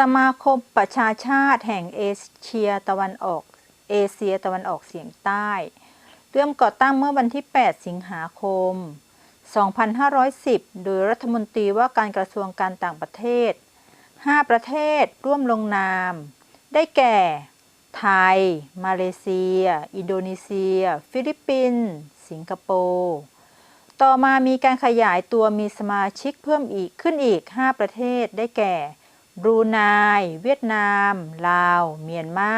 สมาคมประชาชาติแห่งเอเชียตะวันออก เอเชียตะวันออกเฉียงใต้เริ่มก่อตั้งเมื่อวันที่ 8 สิงหาคม 2510 โดยรัฐมนตรีว่าการกระทรวงการต่างประเทศ 5 ประเทศร่วมลงนาม ได้แก่ ไทย มาเลเซีย อินโดนีเซีย ฟิลิปปินส์ สิงคโปร์ ต่อมามีการขยายตัวมีสมาชิกเพิ่มอีกขึ้นอีก 5 ประเทศ ได้แก่ บรูไนเวียดนาม ลาว เมียนมา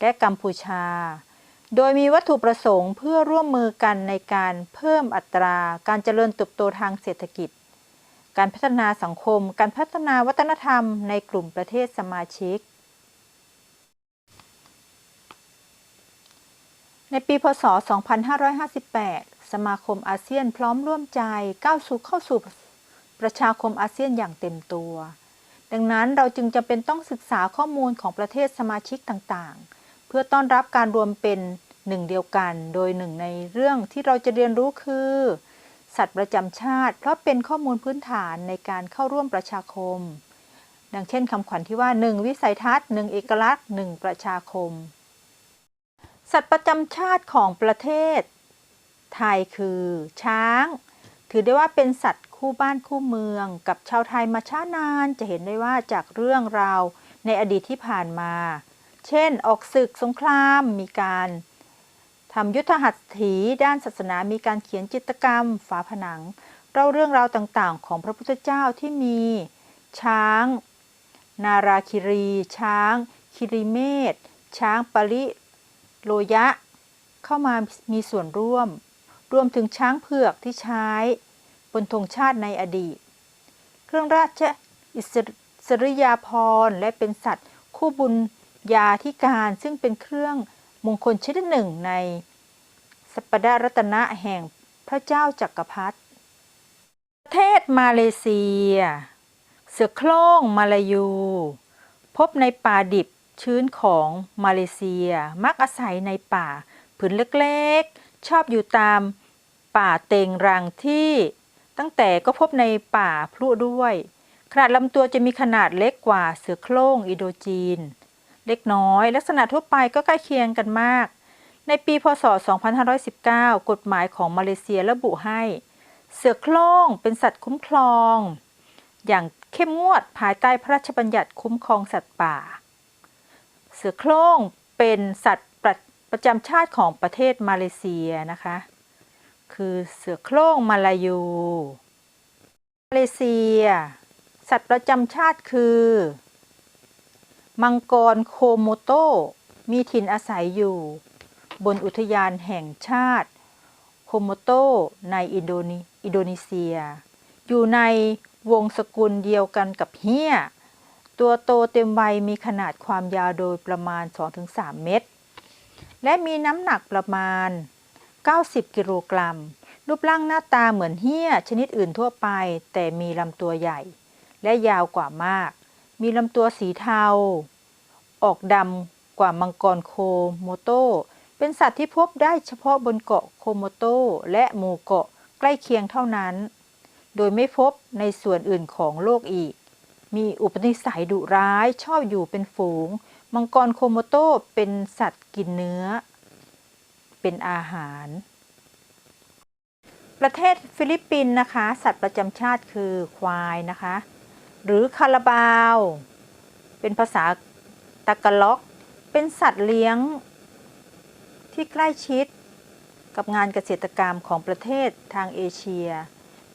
และกัมพูชา โดยมีวัตถุประสงค์เพื่อร่วมมือกันในการเพิ่มอัตราการเจริญเติบโตทางเศรษฐกิจ การพัฒนาสังคม การพัฒนาวัฒนธรรมในกลุ่มประเทศสมาชิก ในปีพศ 2558 สมาคมอาเซียนพร้อมร่วมใจก้าวสู่เข้าสู่ประชาคมอาเซียนอย่างเต็มตัว ดังนั้นเราจึงจำเป็นต้องศึกษาข้อมูลของประเทศสมาชิกต่างๆ เพื่อต้อนรับการรวมเป็นหนึ่งเดียวกัน โดยหนึ่งในเรื่องที่เราจะเรียนรู้คือ สัตว์ประจำชาติ เพราะเป็นข้อมูลพื้นฐานในการเข้าร่วมประชาคม ดังเช่นคำขวัญที่ว่า 1 วิสัยทัศน์1เอกลักษณ์1ประชาคม สัตว์ประจำชาติของประเทศ ไทยคือ ช้าง ถือได้ว่าเป็นสัตว์ คู่บ้านคู่เมืองกับชาวไทยมาช้านานจะเห็นได้ว่าจากเรื่องราวในอดีตที่ผ่านมา เช่น ออกศึกสงครามมีการทำยุทธหัตถีด้านศาสนามีการเขียนจิตรกรรม ฝาผนังเล่าเรื่องราวต่างๆ ของพระพุทธเจ้าที่มี ช้าง นาราคิรี ช้าง คิริเมธช้างปริโลยะ เข้ามามีส่วนร่วม รวมถึงช้างเผือกที่ใช้ บนธงชาติในอดีต เครื่องราชอิสริยาภรณ์และเป็นสัตว์คู่บุญญาธิการซึ่งเป็นเครื่องมงคลชนิดหนึ่งในสัปดารัตนะแห่งพระเจ้าจักรพรรดิประเทศมาเลเซีย เสือโคร่งมาลายู พบในป่าดิบชื้นของมาเลเซีย มักอาศัยในป่าผืนเล็กๆ ชอบอยู่ตามป่าเต็งรังที่ ตั้งแต่ก็พบในป่าพลุด้วย ขนาดลำตัวจะมีขนาดเล็กกว่าเสือโคร่งอิโดจีน เล็กน้อย ลักษณะทั่วไปก็ใกล้เคียงกันมาก ในปีพศ 2519 กฎหมายของมาเลเซียระบุให้ เสือโคร่งเป็นสัตว์คุ้มครอง อย่างเข้มงวดภายใต้พระราชบัญญัติคุ้มครองสัตว์ป่า เสือโคร่งเป็นสัตว์ประประจำชาติของประเทศมาเลเซียนะคะ คือเสือโคร่งมาลายู มาเลเซีย สัตว์ประจำชาติคือ มังกรโคโมโต มีถิ่นอาศัยอยู่ บนอุทยานแห่งชาติ โคโมโตในอินโดนีอินโดนีเซีย อยู่ในวงสกุลเดียวกันกับเฮียตัวโตเต็มวัยมีขนาดความยาวโดยประมาณ 2-3 เมตร และมีน้ำหนักประมาณ 90 กิโลกรัม รูปร่างหน้าตาเหมือนเฮี้ยชนิดอื่นทั่วไป แต่มีลำตัวใหญ่ และยาวกว่ามาก มีลำตัวสีเทา ออกดำกว่ามังกรโคโมโต เป็นสัตว์ที่พบได้เฉพาะบนเกาะโคโมโตและหมู่เกาะใกล้เคียงเท่านั้น โดยไม่พบในส่วนอื่นของโลกอีก มีอุปนิสัยดุร้ายชอบอยู่เป็นฝูง มังกรโคโมโตเป็นสัตว์กินเนื้อ เป็นอาหาร ประเทศฟิลิปปินส์นะคะ สัตว์ประจำชาติคือควายนะคะ หรือคาราบาว เป็นภาษาตากาล็อก เป็นสัตว์เลี้ยงที่ใกล้ชิดกับงานเกษตรกรรมของประเทศทางเอเชีย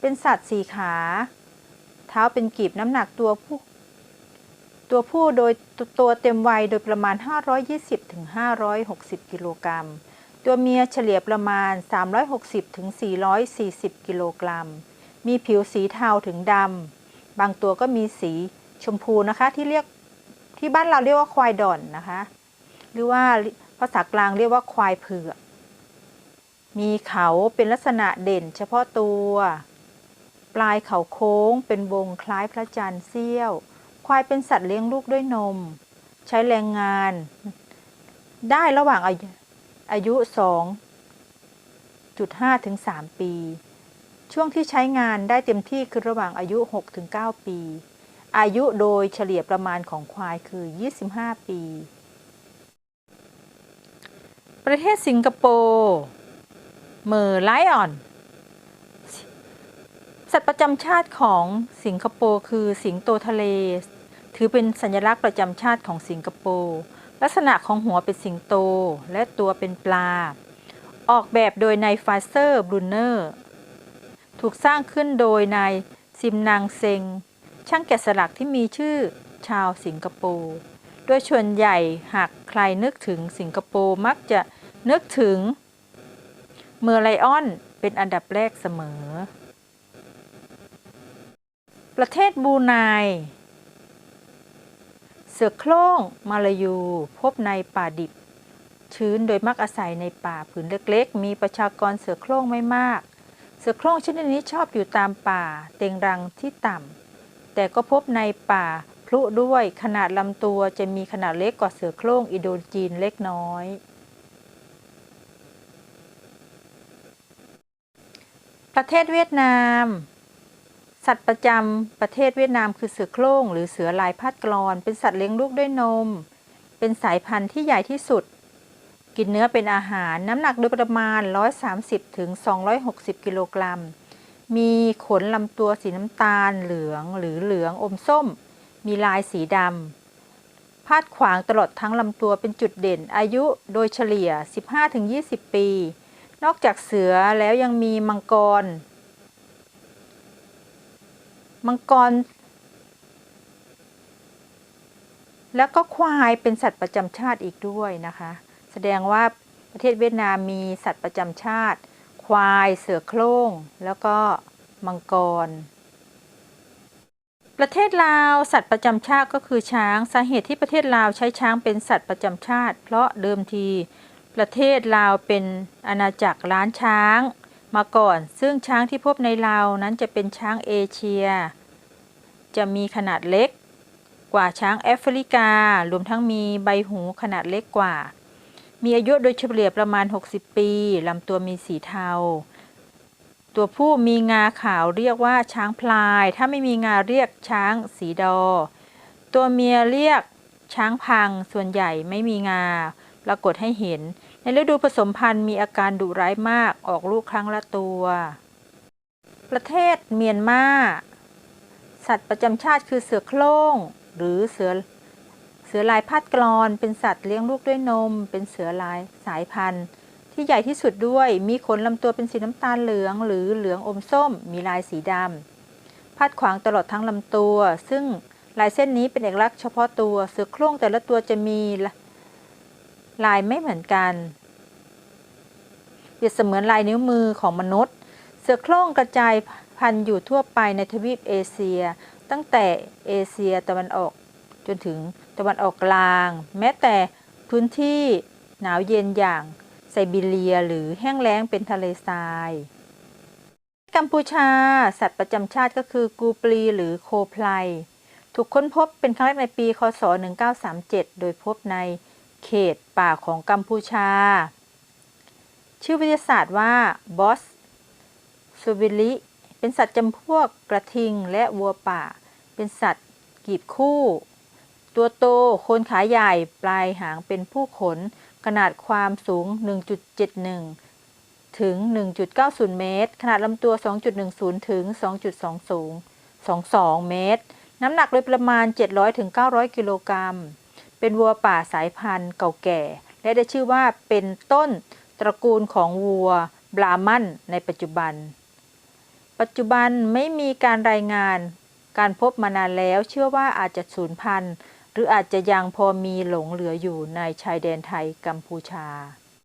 เป็นสัตว์สี่ขา เท้าเป็นกีบน้ำหนักตัวผู้ตัวผู้โดยตัวเต็มวัยโดยประมาณ 520-560 กิโลกรัม ตัวเมียเฉลี่ยประมาณ 360-440 กิโลกรัม มีผิวสีเทาถึงดำ บางตัวก็มีสีชมพูนะคะที่เรียกที่บ้านเราเรียกว่าควายดอนนะคะ หรือว่าภาษากลางเรียกว่าควายเผือก มีเขาเป็นลักษณะเด่นเฉพาะตัว ปลายเขาโค้งเป็นวงคล้ายพระจันทร์เสี้ยว ควายเป็นสัตว์เลี้ยงลูกด้วยนม ใช้แรงงาน ได้ระหว่างอายุ อายุ 2.5ถึง3ปี ช่วงที่ใช้งานได้เต็มที่คือระหว่างอายุ6-9ปี อายุโดยเฉลี่ยประมาณของควายคือ 25 ปี ประเทศสิงคโปร์เมอร์ไลออน สัตว์ประจำชาติของสิงคโปร์คือสิงโตทะเล ถือเป็นสัญลักษณ์ประจำชาติของสิงคโปร์ ลักษณะของหัวเป็นสิงโต และตัวเป็นปลา ออกแบบโดยนายฟาเซอร์บรูเนอร์ ถูกสร้างขึ้นโดยนายซิมนางเซง ช่างแกะสลักที่มีชื่อชาวสิงคโปร์โดยส่วนใหญ่หากใครนึกถึงสิงคโปร์มักจะนึกถึง เมอร์ไลออนเป็นอันดับแรกเสมอ ประเทศบูไน เสือโคร่งมาลายู พบในป่าดิบ ชื้นโดยมักอาศัยในป่าผืนเล็กๆ มีประชากรเสือโคร่งไม่มาก เสือโคร่งชนิดนี้ชอบอยู่ตามป่า เต็งรังที่ต่ำ แต่ก็พบในป่าพลุด้วยขนาดลำตัวจะมีขนาดเล็กกว่าเสือโคร่งอิโดจีนเล็กน้อย ประเทศเวียดนาม สัตว์ประจำประเทศเวียดนามคือเสือโคร่งหรือเสือลายพาดกรอน เป็นสัตว์เลี้ยงลูกด้วยนม เป็นสายพันธุ์ที่ใหญ่ที่สุด กินเนื้อเป็นอาหารน้ำหนักโดยประมาณ 130ถึง260 กิโลกรัม มีขนลำตัวสีน้ำตาลเหลืองหรือเหลืองอมส้ม มีลายสีดำพาดขวางตลอดทั้งลำตัวเป็นจุดเด่น อายุโดยเฉลี่ย 15-20 ปี นอกจากเสือแล้วยังมีมังกร มังกร แล้วก็ควายเป็นสัตว์ประจำชาติอีกด้วยนะคะ แสดงว่าประเทศเวียดนามมีสัตว์ประจำชาติ ควายเสือโคร่ง แล้วก็มังกร ประเทศลาวสัตว์ประจำชาติก็คือช้าง สาเหตุที่ประเทศลาวใช้ช้างเป็นสัตว์ประจำชาติ เพราะเดิมทีประเทศลาวเป็นอาณาจักรล้านช้าง มาก่อน ซึ่งช้างที่พบในลาวนั้นจะเป็นช้างเอเชีย จะมีขนาดเล็กกว่าช้างแอฟริกา รวมทั้งมีใบหูขนาดเล็กกว่า มีอายุโดยเฉลี่ยประมาณ 60 ปีลำตัวมีสีเทา ตัวผู้มีงาขาวเรียกว่าช้างพลาย ถ้าไม่มีงาเรียกช้างสีดอ ตัวเมียเรียกช้างพังส่วนใหญ่ไม่มีงา ปรากฏให้เห็น ในฤดูผสมพันธุ์มีอาการดุร้ายมากออกลูกครั้งละตัว ประเทศเมียนมา สัตว์ประจำชาติคือเสือโคร่ง หรือเสือเสือลายพาดกรอน เป็นสัตว์เลี้ยงลูกด้วยนม เป็นเสือลายสายพันธุ์ ที่ใหญ่ที่สุดด้วย มีขนลำตัวเป็นสีน้ำตาลเหลือง หรือเหลืองอมส้ม มีลายสีดำพาดขวางตลอดทั้งลำตัว ซึ่งลายเส้นนี้เป็นเอกลักษณ์เฉพาะตัว เสือโคร่งแต่ละตัวจะมี ลายไม่เหมือนกันเปรียบเสมือนลายนิ้วมือของมนุษย์ เสือโคร่งกระจายพันธุ์อยู่ทั่วไปในทวีปเอเชีย ตั้งแต่เอเชียตะวันออกจนถึงตะวันออกกลาง แม้แต่พื้นที่หนาวเย็นอย่างไซบีเรียหรือแห้งแล้งเป็นทะเลทรายกัมพูชา สัตว์ประจำชาติก็คือกูปลีหรือโคไพลถูกค้นพบเป็นครั้งแรกในปี คศ 1937 โดยพบใน เขตป่าของกัมพูชา ชื่อวิทยาศาสตร์ว่าบอสซูวิลิ เป็นสัตว์จำพวกกระทิงและวัวป่า เป็นสัตว์กีบคู่ ตัวโตโคนขาใหญ่ปลายหางเป็นผู้ขน ขนาดความสูง 1.71 ถึง 1.90 เมตร ขนาดลำตัว 2.10 ถึง 2.20 22 เมตร น้ำหนักโดยประมาณ 700-900 กิโลกรัม เป็นวัวป่าสายพันธุ์เก่าแก่ และได้ชื่อว่าเป็นต้นตระกูลของวัวบรามันในปัจจุบัน ปัจจุบันไม่มีการรายงานการพบมานานแล้วเชื่อว่าอาจจะสูญพันธุ์ หรืออาจจะยังพอมีหลงเหลืออยู่ในชายแดนไทยกัมพูชา